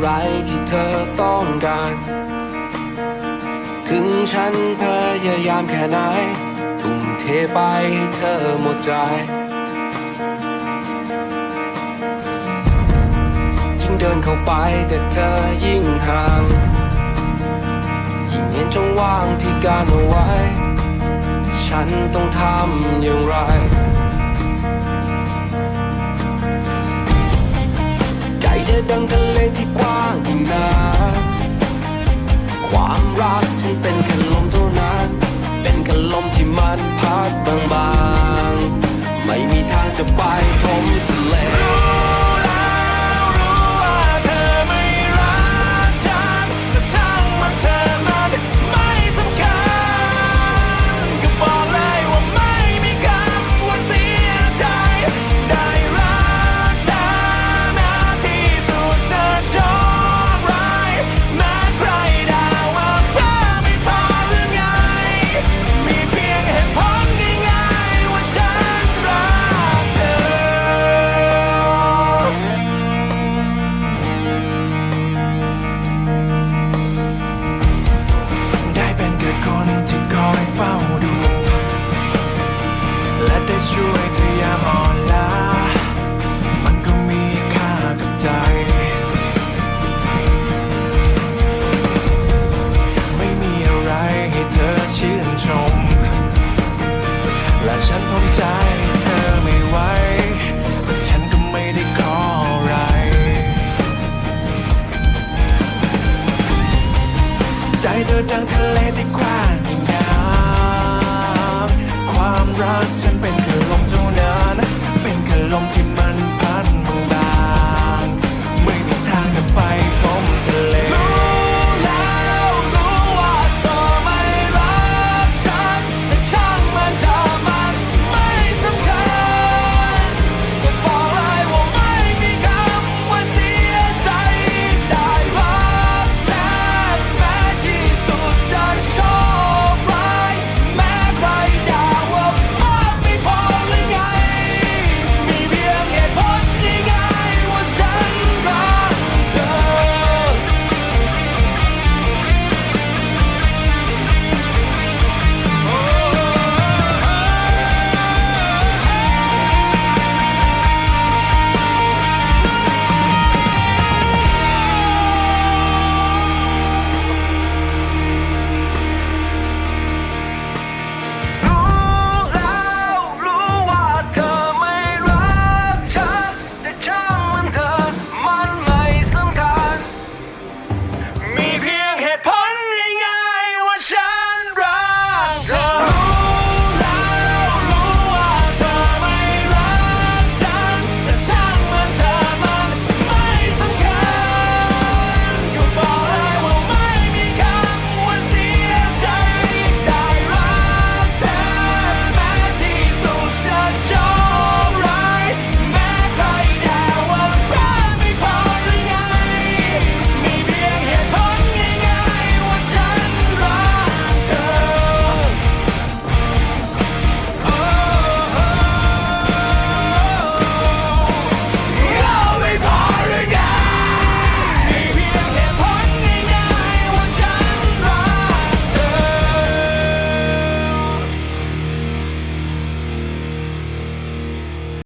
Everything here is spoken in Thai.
ไรที่เธอต้องการ ถึงฉันพยายามแค่ไหน ทุ่มเทไปให้เธอหมดใจ ยิ่งเดินเข้าไปแต่เธอยิ่งห่าง ยิ่งเห็นช่องว่างที่การเอาไว้ ฉันต้องทำอย่างไร ความรักฉันเป็นแค่ลมเท่านั้น เป็นแค่ลมที่มันพัดบางๆ ไม่มีทางจะไป นชม และฉันพร้อมใจเธอไม่ไหวแต่ฉันก็ไม่ได้ขออะไร ใจเธอดังทะเลที่กว้าง